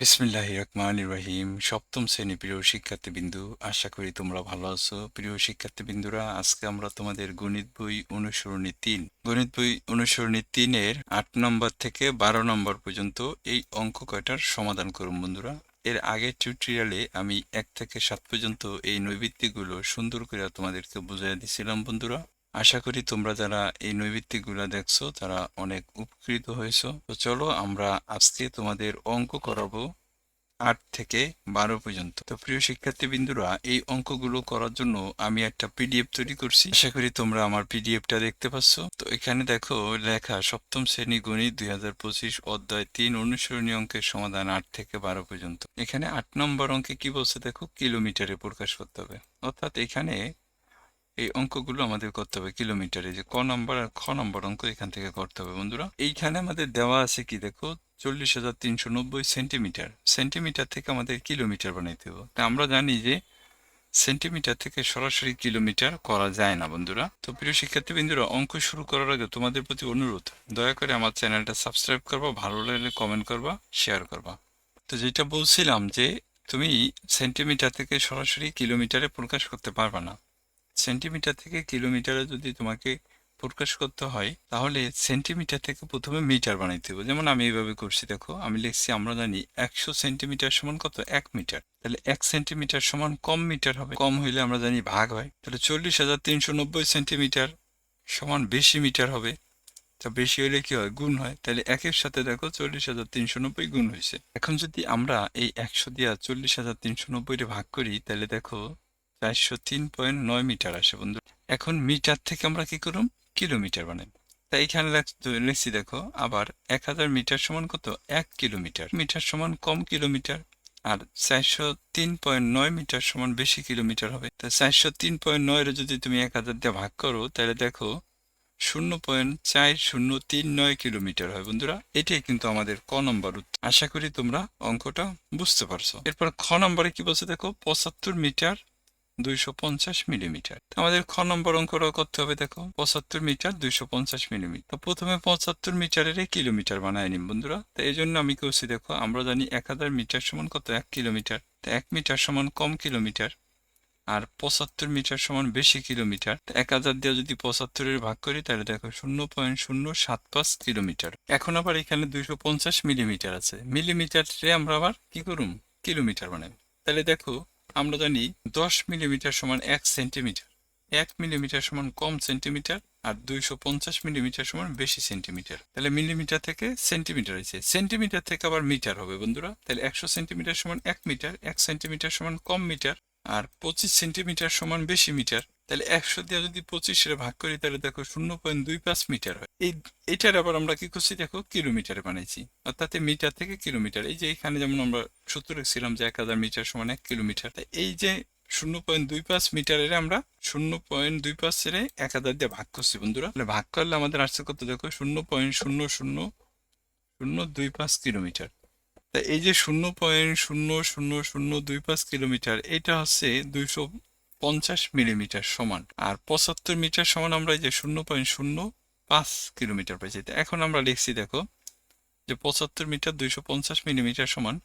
বিসমিল্লাহ রহমান রহিম সপ্তম শ্রেণি প্রিয় শিক্ষার্থীবিন্দু, আশা করি তোমরা ভালো আছো। প্রিয় শিক্ষার্থীবিন্দুরা, আজকে আমরা তোমাদের গণিত বই অনুসরণী তিন। গণিত বই অনুসরণী তিনের আট নম্বর থেকে বারো নম্বর পর্যন্ত এই অঙ্ক কয়টার সমাধান করুন বন্ধুরা। এর আগের টিউটোরিয়ালে আমি এক থেকে সাত পর্যন্ত এই নৈবিত্তিকগুলো সুন্দর করে তোমাদেরকে বুঝিয়ে দিছিলাম বন্ধুরা। আশা করি তোমরা যারা এই নৈবিত্তিকগুলো দেখছ, তারা অনেক উপকৃত হয়েছো। তো চলো আমরা আজকে তোমাদের অঙ্ক করাবো আট থেকে বারো পর্যন্ত। তো প্রিয় শিক্ষার্থী বিন্দুরা এই অঙ্কগুলো করার জন্য আমি একটা পিডিএফ তৈরি করছি। আশা করি তোমরা আমার পিডিএফটা দেখতে পাচ্ছ। তো এখানে দেখো লেখা সপ্তম শ্রেণি গণিত দুই হাজার পঁচিশ অধ্যায় তিন অনুসরণীয় অঙ্কের সমাধান আট থেকে বারো পর্যন্ত। এখানে আট নম্বর অঙ্কে কি বলছে দেখো? কিলোমিটারে প্রকাশ করতে হবে। অর্থাৎ এখানে এই অঙ্কগুলো আমাদের করতে হবে কিলোমিটারে যে ক নম্বর আর খ নম্বর অঙ্ক এখান থেকে করতে হবে বন্ধুরা। এইখানে আমাদের দেওয়া আছে কি দেখো? চল্লিশ হাজার তিনশো নব্বই সেন্টিমিটার সেন্টিমিটার থেকে আমাদের কিলোমিটার বানাইতে হবে। তা আমরা জানি যে সেন্টিমিটার থেকে সরাসরি কিলোমিটার করা যায় না বন্ধুরা। তো প্রিয় শিক্ষার্থী বিন্দুরা, অঙ্ক শুরু করার আগে তোমাদের প্রতি অনুরোধ, দয়া করে আমার চ্যানেলটা সাবস্ক্রাইব করবা, ভালো লাগলে কমেন্ট করবা শেয়ার করবা। তো যেটা বলছিলাম যে তুমি সেন্টিমিটার থেকে সরাসরি কিলোমিটারে প্রকাশ করতে পারবা না। সেন্টিমিটার থেকে কিলোমিটারে যদি তোমাকে প্রকাশ করতে হয়, তাহলে সেন্টিমিটার থেকে প্রথমে মিটার বানাইতে হবে। যেমন আমি এইভাবে করছি, দেখো, আমি লিখছি আমরা জানি একশো সেন্টিমিটার সমান কত? এক মিটার। তাহলে এক সেন্টিমিটার সমান কম মিটার হবে। কম হইলে আমরা জানি ভাগ হয়। তাহলে চল্লিশ হাজার তিনশো নব্বই সেন্টিমিটার সমান বেশি মিটার হবে। তা বেশি হইলে কি হয়? গুণ হয়। তাহলে একের সাথে দেখো চল্লিশ হাজার তিনশো নব্বই গুণ হয়েছে এখন যদি আমরা এই একশো দিয়া চল্লিশ হাজার তিনশো নব্বইটা ভাগ করি, তাহলে দেখো চারশো তিন পয়েন্ট নয় মিটার আসে বন্ধু। এখন মিটার থেকে আমরা কি করুম? কিলোমিটার বানাই তাই এখানে লিখছি দেখো, আবার এক হাজার মিটার সমান কত? এক কিলোমিটার। মিটার সমান কম কিলোমিটার, আর চারশো তিন পয়েন্ট নয় মিটার সমান বেশি কিলোমিটার হবে। তা চারশো তিন পয়েন্ট নয়ের যদি তুমি এক হাজার দিয়ে ভাগ করো, তাহলে দেখো, শূন্য পয়েন্ট চার শূন্য তিন নয় কিলোমিটার হয় বন্ধুরা। এটাই কিন্তু আমাদের ক নম্বর আশা করি তোমরা অঙ্কটা বুঝতে পারছ। এরপর খ নম্বরে কি বলছে দেখো? পঁচাত্তর মিটার দুইশো পঞ্চাশ মিলিমিটার। আমাদের খ নম্বর অঙ্কটা করতে হবে, দেখো। পঁচাত্তর মিটার, দুইশো পঞ্চাশ মিলিমিটার। তো প্রথমে পঁচাত্তর মিটারের কিলোমিটার বানায় নিন, বন্ধুরা। তো এই আমি করছি দেখো, আমরা জানি এক হাজার মিটার সমান কত? এক কিলোমিটার। তো এক মিটার সমান কম কিলোমিটার আর পঁচাত্তর মিটার সমান বেশি কিলোমিটার। এক হাজার দিয়ে যদি পঁচাত্তরের ভাগ করি, তাহলে দেখো, শূন্য পয়েন্ট শূন্য সাত পাঁচ কিলোমিটার। এখন আবার এখানে দুইশো পঞ্চাশ মিলিমিটার আছে। মিলিমিটারে আমরা আবার কি করুম? কিলোমিটার বানাই। তাহলে দেখো আমরা জানি দশ মিলিমিটার সমান এক সেন্টিমিটার। এক মিলিমিটার সমান কম সেন্টিমিটার আর দুইশো পঞ্চাশ মিলিমিটার সমান বেশি সেন্টিমিটার। তাহলে মিলিমিটার থেকে সেন্টিমিটার আছে সেন্টিমিটার থেকে আবার মিটার হবে বন্ধুরা। তাহলে একশো সেন্টিমিটার সমান এক মিটার, এক সেন্টিমিটার সমান কম মিটার আর পঁচিশ সেন্টিমিটার সমান বেশি মিটার। তাহলে একশো দিয়ে যদি পঁচিশে ভাগ করি, তাহলে দেখো শূন্য পয়েন্ট দুই পাঁচ মিটার হয়। এই, এটার আবার আমরা কি করছি, দেখো কিলোমিটারে বানাইছি। অর্থাৎ মিটার থেকে কিলোমিটার, এই যে এখানে যেমন আমরা সূত্র রেখেছিলাম যে এক হাজার মিটার সমান এক কিলোমিটার এই যে শূন্য পয়েন্ট দুই পাঁচ মিটারের আমরা শূন্য পয়েন্ট দুই পাঁচ ছেড়ে এক হাজার দিয়ে ভাগ করছি বন্ধুরা। তাহলে ভাগ করলে আমাদের আসছে কত দেখো? শূন্য পয়েন্ট শূন্য শূন্য শূন্য দুই পাঁচ কিলোমিটার। তা এই যে শূন্য পয়েন্ট শূন্য শূন্য শূন্য দুই পাঁচ কিলোমিটার, এটা হচ্ছে দুইশো পঞ্চাশ মিলিমিটার সমান, আর পঁচাত্তর মিটার সমান আমরা এই যে শূন্য পয়েন্ট শূন্য পাঁচ কিলোমিটার পাইছি এখন আমরা লিখছি, দেখো, যে পঁচাত্তর মিটার দুইশো পঞ্চাশ মিলিমিটার সমান,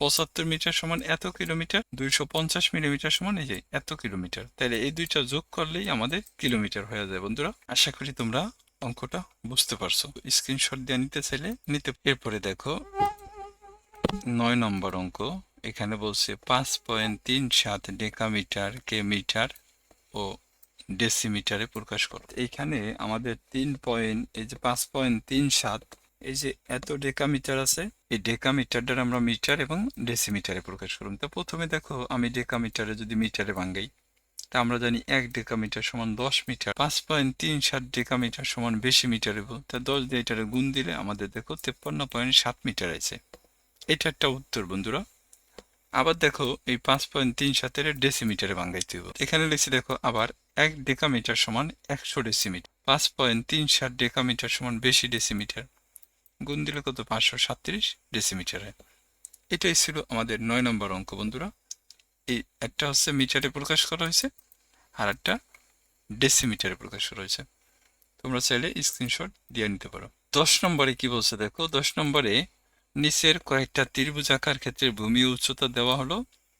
পঁচাত্তর মিটার সমান এত কিলোমিটার, দুইশো পঞ্চাশ মিলিমিটার সমান এই যে এত কিলোমিটার। তাহলে এই দুইটা যোগ করলেই আমাদের কিলোমিটার হয়ে যায়, বন্ধুরা। আশা করি তোমরা অঙ্কটা বুঝতে পারছ। স্ক্রিনশট দিয়ে নিতে চাইলে নিতে এরপরে দেখো, নয় নম্বর অঙ্ক। এখানে বলছে পাঁচ পয়েন্ট তিন সাত ডেকামিটার, কে মিটার ও ডেসিমিটারে প্রকাশ করো। এইখানে আমাদের তিন পয়েন্ট, এই যে পাঁচ পয়েন্ট তিন সাত, এই যে এত ডেকামিটার আছে, এই ডেকামিটারটার আমরা মিটার এবং ডেসিমিটারে প্রকাশ করুন। তো প্রথমে দেখো আমি ডেকামিটারে যদি মিটারে ভাঙ্গাই তা আমরা জানি এক ডেকামিটার সমান দশ মিটার, পাঁচ পয়েন্ট তিন সাত ডেকামিটার সমান বেশি মিটার এবং তা দশ দিয়ে গুণ দিলে আমাদের দেখো তেপ্পান্ন পয়েন্ট সাত মিটার আছে। এটা একটা উত্তর বন্ধুরা। আবার দেখো এই পাঁচ পয়েন্ট তিন সাতের ডেসিমিটারে ভাঙ্গাইতে হবে এখানে লিখছি দেখো আবার এক ডেকামিটার সমান একশো ডেসিমিটার পাঁচ পয়েন্ট তিন সাত ডেকামিটার সমান বেশি ডেসিমিটার গুণ দিলে কত? পাঁচশো সাতত্রিশ ডেসিমিটারে এটাই ছিল আমাদের নয় নম্বর অঙ্ক বন্ধুরা। এই একটা হচ্ছে মিটারে প্রকাশ করা হয়েছে, আর একটা ডেসিমিটারে প্রকাশ করা হয়েছে। তোমরা চাইলে স্ক্রিনশট দিয়ে নিতে পারো। দশ নম্বরে কি বলছে দেখো? দশ নম্বরে নিচের কয়েকটা ত্রিভুজাকার ক্ষেত্রে ভূমি উচ্চতা দেওয়া হলো।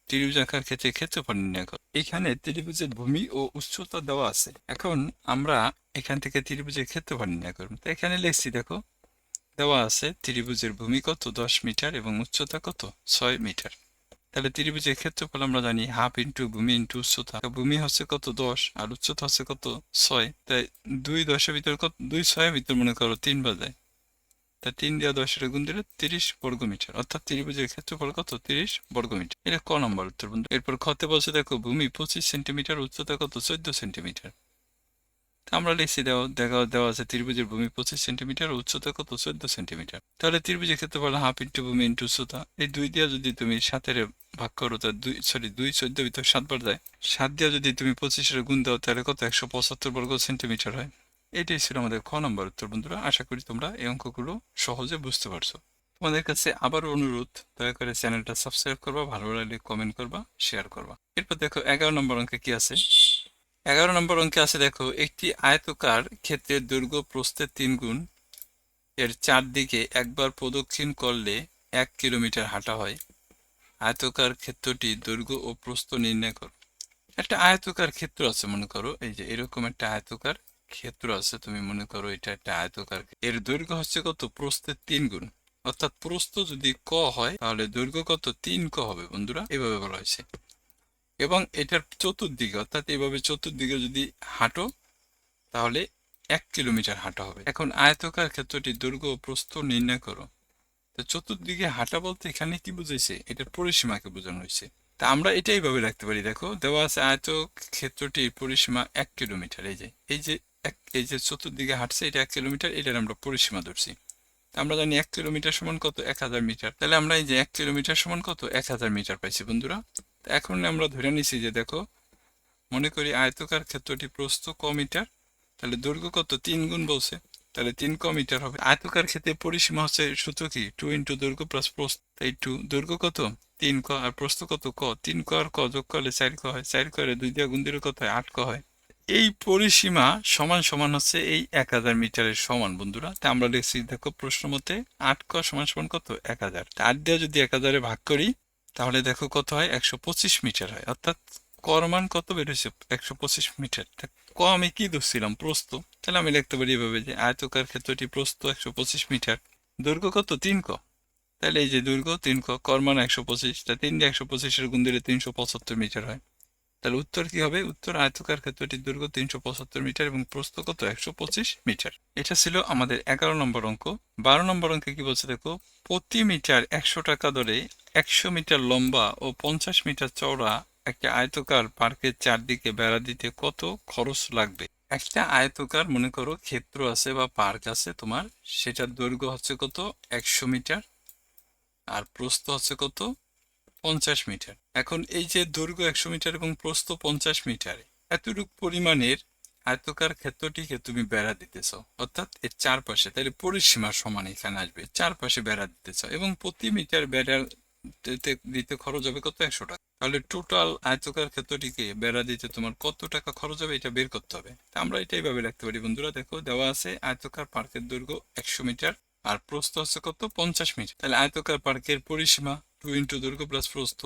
ত্রিভুজাকার ক্ষেত্রে ক্ষেত্রফল নির্ণয় করো। এখানে ত্রিভুজের ভূমি ও উচ্চতা দেওয়া আছে। এখন আমরা এখান থেকে ত্রিভুজের ক্ষেত্রফল নির্ণয় করব। তো এখানে লিখছি, দেখো, দেওয়া আছে ত্রিভুজের ভূমি কত? দশ মিটার এবং উচ্চতা কত? ছয় মিটার। তাহলে ত্রিভুজের ক্ষেত্রফল আমরা জানি হাফ ইন্টু ভূমি ইন্টু উচ্চতা। ভূমি হচ্ছে কত? দশ, আর উচ্চতা হচ্ছে কত? ছয়। তাই দুই দশের ভিতর কত? দুই ছয়ের ভিতর মনে করো তিন বাজায়। তা তিন দেওয়া দশের গুণ দিলে তিরিশ বর্গ মিটার অর্থাৎ ত্রিভুজের ক্ষেত্রফল কত? তিরিশ বর্গ মিটার এটা ক নম্বর উত্তর বন্ধু। এরপর খতে বলছে, দেখো, ভূমি পঁচিশ সেন্টিমিটার, উচ্চতা কত? চোদ্দ সেন্টিমিটার। আমরা লিখছি, দেওয়া দেখা দেওয়া আছে ত্রিভুজের ভূমি পঁচিশ সেন্টিমিটার, উচ্চতা কত? চোদ্দ সেন্টিমিটার। তাহলে ত্রিভুজের ক্ষেত্রফল হাফ ইন্টু ভূমি ইন্টু উচ্চতা। এই দুই দিয়া যদি তুমি সাতের ভাগ করো, তা দুই সরি, দুই চোদ্দ ভিতর সাতবার যায় সাত দিয়া যদি তুমি পঁচিশের গুণ দাও, তাহলে কত? একশো পঁচাত্তর বর্গ সেন্টিমিটার হয়। এটাই ছিল আমাদের খ নম্বর উত্তর, বন্ধুরা। আশা করি তোমরা এই অঙ্কগুলো সহজে বুঝতে পারছ। তোমাদের কাছে আবারও অনুরোধ, দয়া করে চ্যানেলটা সাবস্ক্রাইব করবা, ভালো লাগলে কমেন্ট করবা শেয়ার করবা। এরপর দেখো এগারো নম্বর অঙ্কে কি আছে? এগারো নম্বর অঙ্কে আছে, দেখো, একটি আয়তকার ক্ষেত্রে দৈর্ঘ্য প্রস্থের তিন গুণ, এর চারদিকে একবার প্রদক্ষিণ করলে এক কিলোমিটার হাঁটা হয়। আয়তকার ক্ষেত্রটি দৈর্ঘ্য ও প্রস্থ নির্ণয় করো। একটা আয়তকার ক্ষেত্র আছে, মনে করো, এই যে এরকম একটা আয়তকার ক্ষেত্র আছে, তুমি মনে করো এটা একটা আয়তকার এর দৈর্ঘ্য হচ্ছে কত? প্রস্থের তিন গুণ। অর্থাৎ প্রস্থ যদি ক হয়, তাহলে দৈর্ঘ্য কত? তিন ক হবে, বন্ধুরা। এভাবে বলা হয়েছে। এবং এটার চতুর্দিকে, অর্থাৎ এভাবে চতুর্দিকে যদি হাঁটো, তাহলে এক কিলোমিটার হাঁটা হবে। এখন আয়তকার ক্ষেত্রটি দৈর্ঘ্য ও প্রস্থ নির্ণয় করো। তো চতুর্দিকে হাঁটা বলতে এখানে কি বুঝাইছে? এটার পরিসীমাকে বোঝানো হয়েছে। তা আমরা এটাই ভাবে রাখতে পারি। দেখো, দেওয়া আছে আয়ত ক্ষেত্রটির পরিসীমা এক কিলোমিটার। এই যে এই যে এক এই যে চতুর্দিকে হাঁটছে, এটা এক কিলোমিটার, এটার আমরা পরিসীমা ধরছি। আমরা জানি এক কিলোমিটার সমান কত? এক হাজার মিটার। তাহলে আমরা এই যে এক কিলোমিটার সমান কত? এক হাজার মিটার পাইছি বন্ধুরা। এখন আমরা ধরে নিছি যে দেখো, মনে করি আয়তকার ক্ষেত্রটি প্রস্থ ক মিটার, তাহলে দৈর্ঘ্য কত? তিন গুণ বলছে। তাহলে তিন ক মিটার হবে। আয়তকার ক্ষেত্রে পরিসীমা হচ্ছে সূত্র কি? টু ইন্টু দৈর্ঘ্য প্লাস প্রস্থ। এই টু, দৈর্ঘ্য কত? তিন ক। আর প্রস্থ কত? ক। তিন ক আর ক যোগ করলে চার ক হয়। চার করে দুই দিয়া গুণ দিলে কত হয়? আট ক হয়। এই পরিসীমা সমান সমান হচ্ছে এই এক হাজার মিটারের সমান, বন্ধুরা। তা আমরা লিখছি দেখো প্রশ্ন মতে আট ক সমান সমান কত? এক হাজার। আট দিয়ে যদি এক হাজারে ভাগ করি, তাহলে দেখো কত হয়? একশো পঁচিশ মিটার হয়। অর্থাৎ কর মান কত বেরোছে একশো পঁচিশ মিটার। ক আমি কি ধরছিলাম? প্রস্ত তাহলে আমি লিখতে পারি এভাবে যে আয়তকার ক্ষেত্রটি প্রস্ত একশো পঁচিশ মিটার। দৈর্ঘ্য কত? তিন ক। তাহলে এই যে দৈর্ঘ্য, তিন ক কর মান একশো পঁচিশ। তা তিন দিয়ে একশো পঁচিশের গুণ দিলে তিনশো পঁচাত্তর মিটার হয়। তাহলে উত্তর কি হবে? উত্তর আয়তকার ক্ষেত্রটির দৈর্ঘ্য তিনশো পঁচাত্তর মিটার এবং প্রস্থ কত? একশো পঁচিশ মিটার। এটা ছিল আমাদের এগারো নম্বর অঙ্ক। বারো নম্বর অঙ্কে কি বলছে দেখো? প্রতি মিটার একশো টাকা ধরে একশো মিটার লম্বা ও পঞ্চাশ মিটার চওড়া একটা আয়তকার পার্কের চারদিকে বেড়া দিতে কত খরচ লাগবে? একটা আয়তকার, মনে করো, ক্ষেত্র আছে বা পার্ক আছে তোমার, সেটার দৈর্ঘ্য হচ্ছে কত? একশো মিটার। আর প্রস্থ হচ্ছে কত? পঞ্চাশ মিটার। এখন এই যে দৈর্ঘ্য একশো মিটার এবং প্রস্থ পঞ্চাশ মিটার, এতটুক পরিমাণের আয়তকার ক্ষেত্রটিকে তুমি বেড়া দিতেছ। অর্থাৎ এর চারপাশে, তাহলে পরিসীমার সমান এখানে আসবে। চারপাশে বেড়া দিতেছ এবং প্রতি মিটার বেড়া দিতে খরচ হবে কত? একশো টাকা। তাহলে টোটাল আয়তকার ক্ষেত্রটিকে বেড়া দিতে তোমার কত টাকা খরচ হবে এটা বের করতে হবে। আমরা এটাই ভাবে রাখতে পারি। বন্ধুরা, দেখো, দেওয়া আছে আয়তকার পার্কের দৈর্ঘ্য একশো মিটার আর প্রস্থ হচ্ছে কত? পঞ্চাশ মিটার। তাহলে আয়তকার পার্কের পরিসীমা টু ইন্টু দৈর্ঘ্য প্লাস প্রস্থ।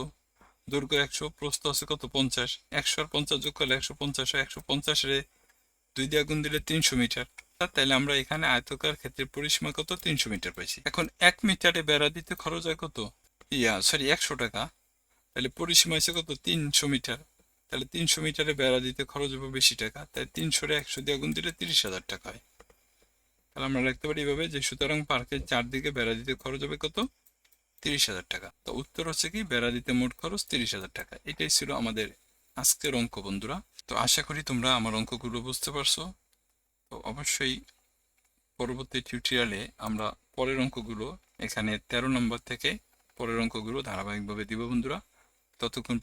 দৈর্ঘ্য একশো, প্রস্থ আছে কত? পঞ্চাশ। একশো আর পঞ্চাশ যোগ করলে একশো পঞ্চাশ একশো পঞ্চাশে দুই দিয়ে গুণ দিলে তিনশো মিটার। তাহলে আমরা এখানে আয়তকার ক্ষেত্রের পরিসীমা কত? তিনশো মিটার পাইছি। এখন এক মিটারে বেড়া দিতে খরচ হয় কত? ইয়া সরি একশো টাকা। তাহলে পরিসীমা আছে কত? তিনশো মিটার। তাহলে তিনশো মিটারে বেড়া দিতে খরচ হবে বেশি টাকা। তাই তিনশোরে একশো দিয়ে গুণ দিলে তিরিশ হাজার টাকা হয়। তাহলে আমরা রাখতে পারি এভাবে যে সুতরাং পার্কের চারদিকে বেড়া দিতে খরচ হবে কত? তিরিশ হাজার টাকা। তো উত্তর হচ্ছে কি, বেড়া দিতে মোট খরচ তিরিশ হাজার টাকা। এটাই ছিল আমাদের আজকের অঙ্ক, বন্ধুরা। তো আশা করি তোমরা আমার অঙ্কগুলো বুঝতে পারছ। তো অবশ্যই পরবর্তী টিউটোরিয়ালে আমরা পরের অঙ্কগুলো, এখানে তেরো নম্বর থেকে পরের অঙ্কগুলো ধারাবাহিকভাবে দিব, বন্ধুরা। ততক্ষণ